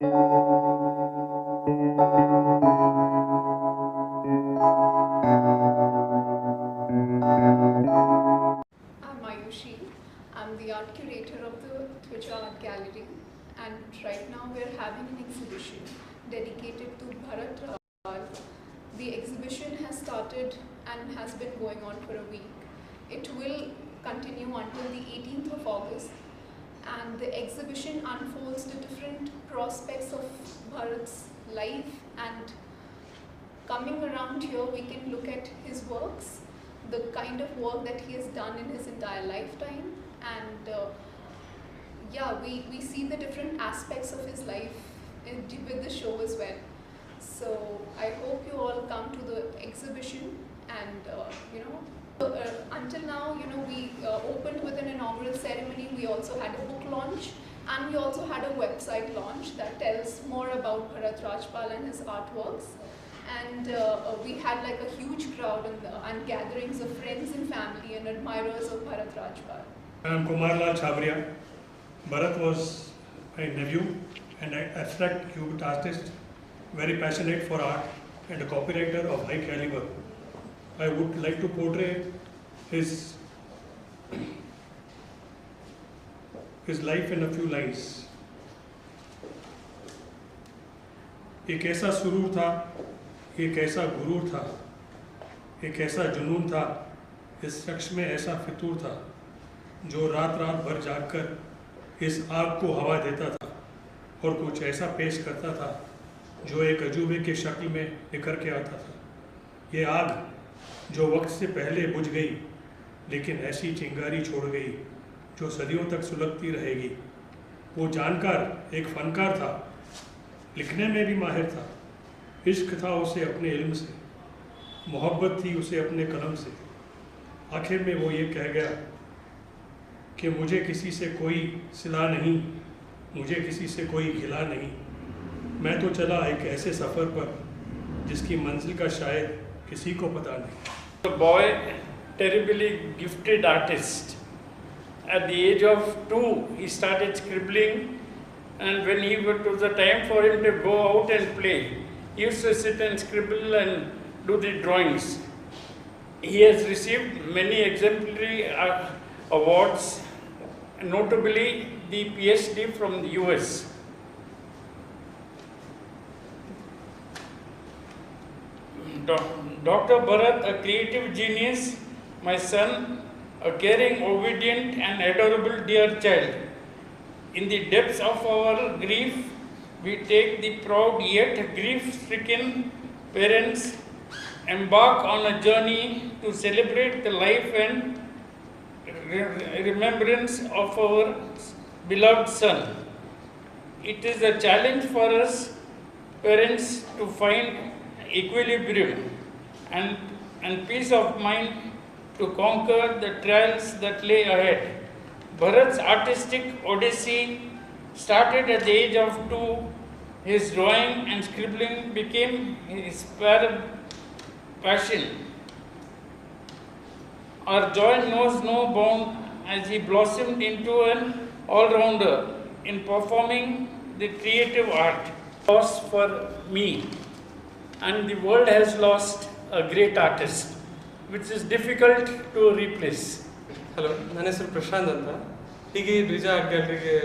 I'm Ayushi. I'm the art curator of the Twitch Art Gallery, and right now we're having an exhibition dedicated to Bharat Ral. The exhibition has started and has been going on for a week. It will continue until the 18th of August, and the exhibition unfolds the different prospects of Bharat's life. And coming around here, we can look at his works the kind of work that he has done in his entire lifetime. And uh, yeah we, we see the different aspects of his life in, with the show as well. So i hope you all come to the exhibition and uh, you know uh, until now you know we uh, opened with an inaugural ceremony. We also had a book launch and we also had a website launch that tells more about bharat rajpal and his artworks and uh, uh, we had like a huge crowd and, uh, and gatherings of friends and family and admirers of Bharat Rajpal. I am Kumar Lal Chabria. Bharat was my nephew and an abstract cubist artist, very passionate for art and a copywriter of high caliber. I would like to portray his his life in a few lines. एक ऐसा सुरूर था, एक ऐसा गुरूर था, एक ऐसा जुनून था, इस शख्स में ऐसा फितूर था, जो रात रात भर जागकर इस आग को हवा देता था और कुछ ऐसा पेश करता था, जो एक अजूबे की शक्ल में निखर के आता था ये आग जो वक्त से पहले बुझ गई, लेकिन ऐसी चिंगारी छोड़ गई जो सदियों तक सुलगती रहेगी। वो जानकार एक फनकार था। लिखने में भी माहिर था। इश्क था उसे अपने इल्म से। मोहब्बत थी उसे अपने कलम से। आखिर में वो ये कह गया कि मुझे किसी से कोई सिला नहीं मुझे किसी से कोई गिला नहीं। मैं तो चला एक ऐसे सफ़र पर जिसकी मंजिल का शायद किसी को पता नहीं। Boy, terribly gifted artist. At the age of two, he started scribbling, and when he it was the time for him to go out and play, he used to sit and scribble and do the drawings. He has received many exemplary uh, awards, notably the PhD from the US. Dr. Bharat, a creative genius, my son, a caring, obedient, and adorable dear child. In the depths of our grief, we take the proud yet grief stricken parents embark on a journey to celebrate the life and re- remembrance of our beloved son. It is a challenge for us parents to find equilibrium and, and peace of mind to conquer the trials that lay ahead. Bharat's artistic odyssey started at the age of two. His drawing and scribbling became his passion. Our joy knows no bound as he blossomed into an all rounder in performing the creative art. Loss for me, and the world has lost a great artist, which is difficult to replace hello ನನ್ನ ಹೆಸರು ಪ್ರಶಾಂತ್ ಅಂತ. ಹೀಗೆ art ಗ್ಯಾಲರಿಗೆ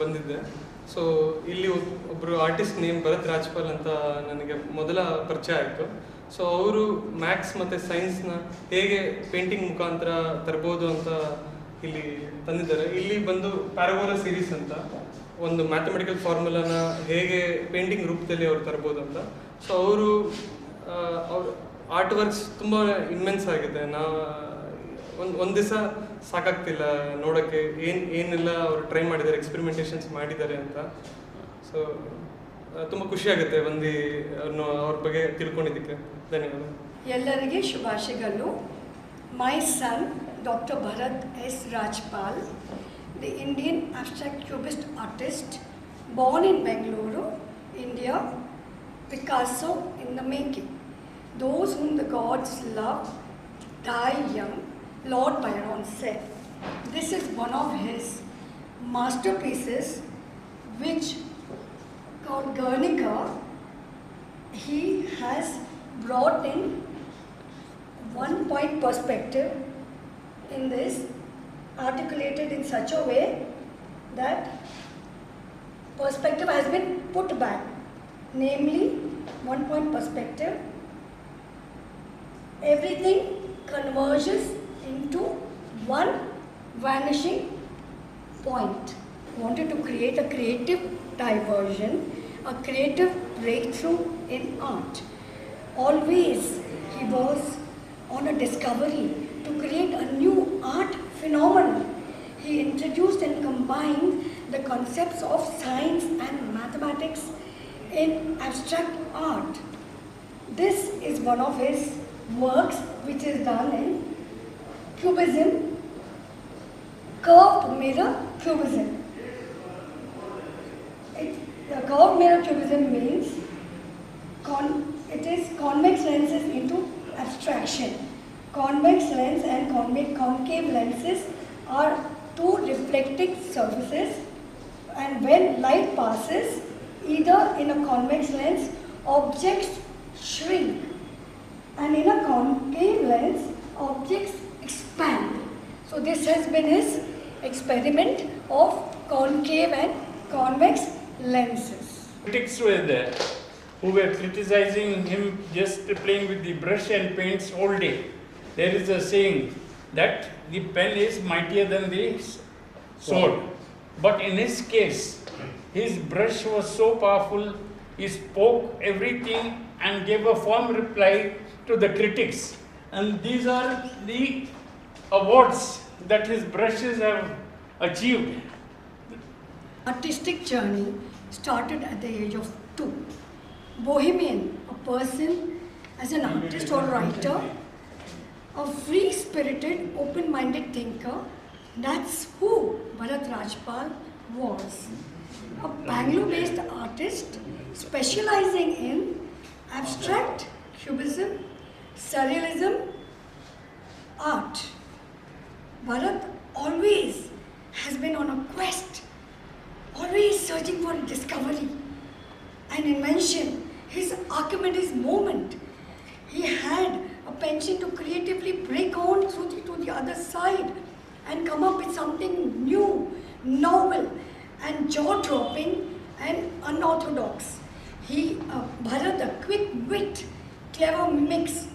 ಬಂದಿದ್ದೆ. So ಇಲ್ಲಿ ಒಬ್ಬರು artist name Bharat Rajpal ಅಂತ ನನಗೆ ಮೊದಲ ಪರಿಚಯ ಆಯಿತು. ಸೊ ಅವರು ಮ್ಯಾಥ್ಸ್ ಮತ್ತು ಸೈನ್ಸ್ನ ಹೇಗೆ ಪೇಂಟಿಂಗ್ ಮುಖಾಂತರ ತರ್ಬೋದು ಅಂತ ಇಲ್ಲಿ ತಂದಿದ್ದಾರೆ. ಇಲ್ಲಿ ಬಂದು ಪ್ಯಾರಗೋಲ ಸೀರೀಸ್ ಅಂತ, ಒಂದು ಮ್ಯಾಥಮೆಟಿಕಲ್ ಫಾರ್ಮುಲಾನ ಹೇಗೆ ಪೇಂಟಿಂಗ್ ರೂಪದಲ್ಲಿ ಅವ್ರು ತರ್ಬೋದು ಅಂತ. ಸೊ ಅವ್ರ ಆರ್ಟ್ ವರ್ಕ್ಸ್ ತುಂಬ ಇನ್ಮೆನ್ಸ್ ಆಗಿದೆ. ನಾವು ಒಂದು ಒಂದು ದಿವಸ ಸಾಕಾಗ್ತಿಲ್ಲ ನೋಡೋಕ್ಕೆ. ಏನು, ಏನೆಲ್ಲ ಅವರು ಟ್ರೈ ಮಾಡಿದ್ದಾರೆ ಎಕ್ಸ್ಪೆರಿಮೆಂಟೇಷನ್ಸ್ ಮಾಡಿದ್ದಾರೆ ಅಂತ. ಸೊ ತುಂಬ ಖುಷಿ ಆಗುತ್ತೆ ಬಂದು ಅವ್ರನ್ನ ಅವ್ರ ಬಗ್ಗೆ ತಿಳ್ಕೊಂಡಿದ್ದಕ್ಕೆ. ಧನ್ಯವಾದ. ಎಲ್ಲರಿಗೆ ಶುಭಾಶಯಗಳು. My son doctor Bharat S Rajpal the Indian abstract cubist artist born in Bengaluru India Picasso in the making. Those whom the gods love die young, Lord Byron said. This is one of his masterpieces which called Guernica, he has brought in one point perspective in this, articulated in such a way that perspective has been put back, namely one point perspective. Everything converges into one vanishing point. Wanted to create a creative diversion, a creative breakthrough in art. Always he was on a discovery to create a new art phenomenon. He introduced and combined the concepts of science and mathematics in abstract art. This is one of his works which is done in Cubism, curved mirror cubism. It, the curved mirror cubism means con, it is convex lenses into abstraction. Convex lens and convex, concave lenses are two reflecting surfaces and when light passes either in a convex lens objects shrink and in a concave lens objects expand. So this has been his experiment of concave and convex lenses. Critics were there who were criticizing him just playing with the brush and paints all day. There is a saying that the pen is mightier than the sword. But in his case, his brush was so powerful, he spoke everything and gave a firm reply to the critics. And these are the awards that his brushes have achieved. artistic journey started at the age of two. Bohemian, a person as an artist or writer, a free spirited, open minded thinker, that's who Bharat Rajpal was. A Bangalore based artist specializing in abstract, cubism, surrealism, art. Bharat always has been on a quest always searching for discovery and invention. His Archimedes moment. He had a penchant to creatively break on through to the other side and come up with something new, novel, and jaw-dropping and unorthodox. He, uh, Bharat, a quick wit, clever mix,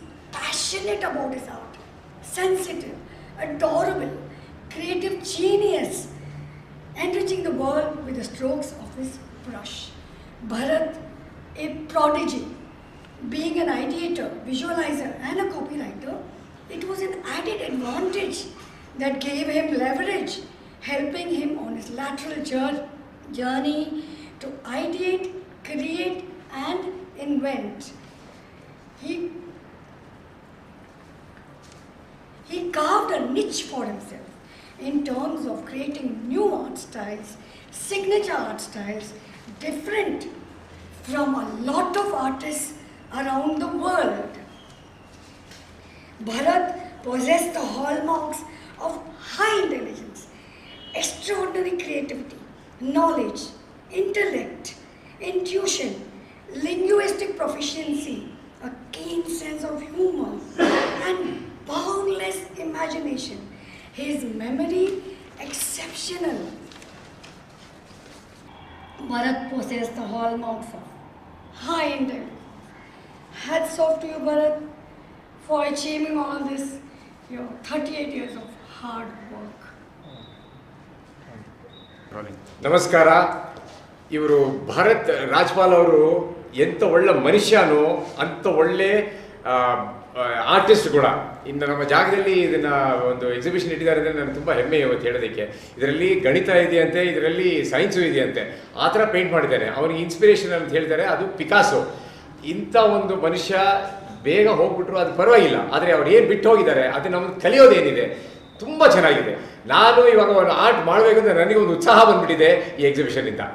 passionate about his art, sensitive, adorable, creative genius, enriching the world with the strokes of his brush. Bharat, a prodigy, being an ideator, visualizer, and a copywriter, it was an added advantage that gave him leverage, helping him on his lateral journey to ideate, create, and invent. He he carved a niche for himself in terms of creating new art styles, signature art styles, different from a lot of artists around the world. Bharat possessed the hallmarks of high intelligence, extraordinary creativity, knowledge, intellect, intuition, linguistic proficiency, a keen sense of humor, and boundless imagination. His memory exceptional. Bharat possessed the hallmarks of high intellect. Hats off to you, Bharat, for achieving all this. Your 38 years of hard work. ನಮಸ್ಕಾರ ಇವರು ಭಾರತ್ ರಾಜ್ಪಾಲ್ ಅವರು ಎಂಥ ಒಳ್ಳೆ ಮನುಷ್ಯನೋ ಅಂಥ ಒಳ್ಳೆ artist ಕೂಡ. ಇನ್ನು ನಮ್ಮ ಜಾಗದಲ್ಲಿ ಇದನ್ನ ಒಂದು ಎಕ್ಸಿಬಿಷನ್ ಇಟ್ಟಿದ್ದಾರೆ ಅಂದರೆ ನನಗೆ ತುಂಬ ಹೆಮ್ಮೆ ಇವತ್ತು ಹೇಳೋದಕ್ಕೆ. ಇದರಲ್ಲಿ ಗಣಿತ ಇದೆಯಂತೆ, ಇದರಲ್ಲಿ ಸೈನ್ಸು ಇದೆಯಂತೆ. ಆ ಥರ ಪೇಂಟ್ ಮಾಡಿದ್ದಾರೆ. ಅವನಿಗೆ ಇನ್ಸ್ಪಿರೇಷನ್ ಅಂತ ಹೇಳ್ತಾರೆ, ಅದು ಪಿಕಾಸೋ ಇಂಥ ಒಂದು ಮನುಷ್ಯ ಬೇಗ ಹೋಗ್ಬಿಟ್ರು ಅದು ಪರವಾಗಿಲ್ಲ. ಆದರೆ ಅವ್ರು ಏನು ಬಿಟ್ಟು ಹೋಗಿದ್ದಾರೆ, ಅದು ನಮ್ಗೆ ಕಲಿಯೋದೇನಿದೆ. ತುಂಬ ಚೆನ್ನಾಗಿದೆ. ನಾನು ಇವಾಗ ಒಂದು ಆರ್ಟ್ ಮಾಡಬೇಕಂದ್ರೆ ನನಗೆ ಒಂದು ಉತ್ಸಾಹ ಬಂದ್ಬಿಟ್ಟಿದೆ ಈ ಎಕ್ಸಿಬಿಷನ್ನಿಂದ